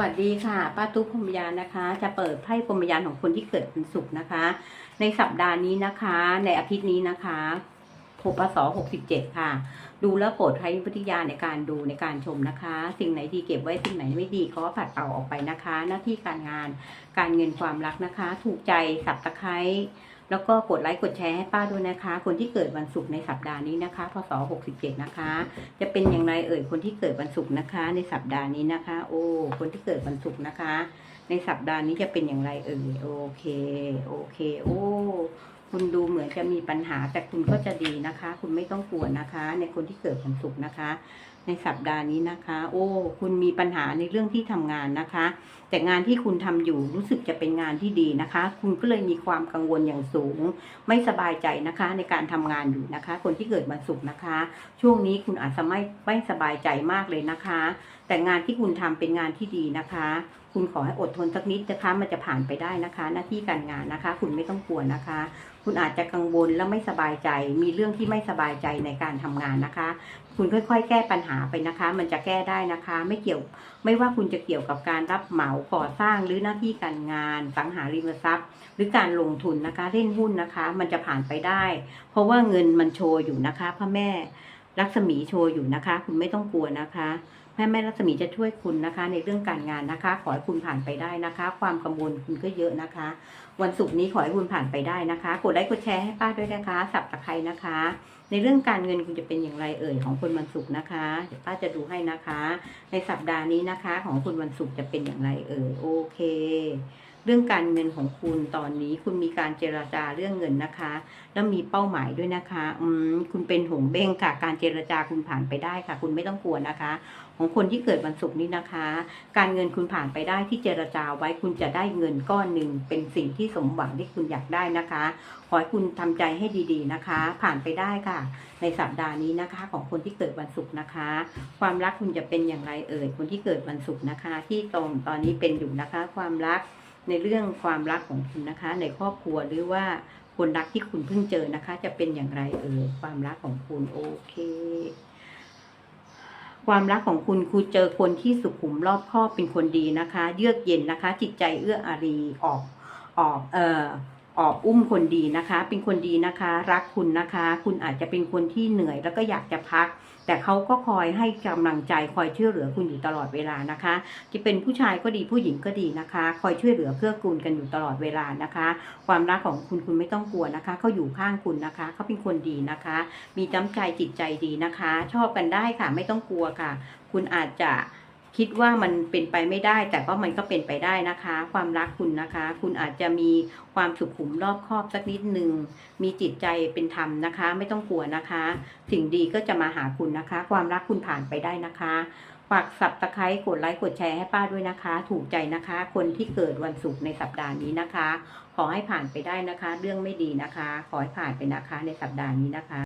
วัสดีค่ะป้าตุ๊กพรมยานนะคะ จะเปิดไพ่พรมยานของคนที่เกิดวันศุกร์นะคะ ในสัปดาห์นี้นะคะ ในอาทิตย์นี้นะคะพบศ67ค่ะ ดูแล้วโปรดใช้วิทยาในการดูในการชมนะคะ สิ่งไหนดีเก็บไว้สิ่งไหนไม่ดีก็ปัดเป่าออกไปนะคะ หน้าที่การงานการเงินความรักนะคะ ถูกใจสับตะไคร้ แล้วก็กดไลค์กดแชร์ให้ป้าด้วยนะคะ คนที่เกิดวันศุกร์ในสัปดาห์นี้นะคะ พศ 67 นะคะ จะเป็นอย่างไรเอ่ยคนที่เกิดวันศุกร์นะคะ ในสัปดาห์นี้นะคะ โอ้คนที่เกิดวันศุกร์นะคะ ในสัปดาห์นี้จะเป็นอย่างไรเอ่ยโอเค โอเค โอ้ คุณดูเหมือนจะมีปัญหาแต่คุณก็จะดีนะคะ คุณไม่ต้องกลัวนะคะ ในคนที่เกิดวันศุกร์นะคะ ในสัปดาห์นี้นะคะ โอ้ คุณมีปัญหาในเรื่องที่ทำงานนะคะ แต่งานที่คุณทำอยู่รู้สึกจะเป็นงานที่ดีนะคะ คุณก็เลยมีความกังวลอย่างสูง ไม่สบายใจนะคะ ในการทำงานอยู่นะคะ คนที่เกิดวันศุกร์นะคะ ช่วงนี้คุณอาจจะไม่ไม่สบายใจมากเลยนะคะ แต่งานที่คุณทำเป็นงานที่ดีนะคะคุณขอให้อดทนสักนิดนะคะ มันจะผ่านไปได้นะคะ หน้าที่การงานนะคะ คุณไม่ต้องกลัวนะคะ คุณอาจจะกังวลและไม่สบายใจ มีเรื่องที่ไม่สบายใจในการทำงานนะคะ คุณค่อยๆ แก้ปัญหาไปนะคะ มันจะแก้ได้นะคะ ไม่เกี่ยว ไม่ว่าคุณจะเกี่ยวกับการรับเหมาก่อสร้างหรือหน้าที่การงาน สังหาริมทรัพย์ หรือการลงทุนนะคะ เล่นหุ้นนะคะ มันจะผ่านไปได้ เพราะว่าเงินมันโชว์อยู่นะคะพระแม่รักษมีโชว์อยู่นะคะ คุณไม่ต้องกลัวนะคะ แม่แม่รักษมีจะช่วยคุณนะคะ ในเรื่องการงานนะคะ ขอให้คุณผ่านไปได้นะคะ ความกังวลคุณก็เยอะนะคะ วันศุกร์นี้ขอให้คุณผ่านไปได้นะคะ กดไลค์กดแชร์ให้ป้าด้วยนะคะสับตะไคร้นะคะ ในเรื่องการเงินคุณจะเป็นอย่างไรเอ่ยของคนวันศุกร์นะคะ เดี๋ยวป้าจะดูให้นะคะ ในสัปดาห์นี้นะคะ ของคุณวันศุกร์จะเป็นอย่างไรเอ่ยโอเค เรื่องการเงินของคุณตอนนี้ คุณมีการเจราจาเรื่องเงินนะคะ แล้วมีเป้าหมายด้วยนะคะ อืมคุณเป็นหงเบ้งค่ะ การเจรจาคุณผ่านไปได้ค่ะ คุณไม่ต้องกลัวนะคะ ของคนที่เกิดวันศุกร์นี้นะคะ การเงินคุณผ่านไปได้ที่เจรจาไว้คุณจะได้เงินก้อนหนึ่งเป็นสิ่งที่สมหวังที่คุณอยากได้นะคะขอให้คุณทำใจให้ดีๆนะคะ ผ่านไปได้ค่ะ ในสัปดาห์นี้นะคะ ของคนที่เกิดวันศุกร์นะคะ ความรักคุณจะเป็นอย่างไรเอ่ยคนที่เกิดวันศุกร์นะคะ ที่ตรงตอนนี้เป็นอยู่นะคะ ความรัก ในเรื่องความรักของคุณนะคะ ในครอบครัวหรือว่าคนรักที่คุณเพิ่งเจอนะคะ จะเป็นอย่างไรเออความรักของคุณโอเค ความรักของคุณคุณเจอคนที่สุขุมรอบคอบเป็นคนดีนะคะ เยือกเย็นนะคะ จิตใจเอื้ออารีออกออกเอ่อ ออกอุ้มคนดีนะคะ เป็นคนดีนะคะ รักคุณนะคะ คุณอาจจะเป็นคนที่เหนื่อยแล้วก็อยากจะพัก แต่เขาก็คอยให้กำลังใจคอยช่วยเหลือคุณอยู่ตลอดเวลานะคะ จะเป็นผู้ชายก็ดีผู้หญิงก็ดีนะคะ คอยช่วยเหลือเพื่อกูลกันอยู่ตลอดเวลานะคะ ความรักของคุณคุณไม่ต้องกลัวนะคะเขาอยู่ข้างคุณนะคะเขาเป็นคนดีนะคะ มีน้ำใจจิตใจดีนะคะ ชอบกันได้ค่ะไม่ต้องกลัวค่ะ คุณอาจจะ คิดว่ามันเป็นไปไม่ได้ แต่ก็มันก็เป็นไปได้นะคะ ความรักคุณนะคะ คุณอาจจะมีความสุขุมรอบคอบสักนิดหนึ่งมีจิตใจเป็นธรรมนะคะ ไม่ต้องกลัวนะคะ สิ่งดีก็จะมาหาคุณนะคะ ความรักคุณผ่านไปได้นะคะฝากสับตะไคร้กดไลค์กดแชร์ให้ป้าด้วยนะคะ ถูกใจนะคะ คนที่เกิดวันศุกร์ในสัปดาห์นี้นะคะ ขอให้ผ่านไปได้นะคะ เรื่องไม่ดีนะคะ ขอให้ผ่านไปนะคะในสัปดาห์นี้นะคะ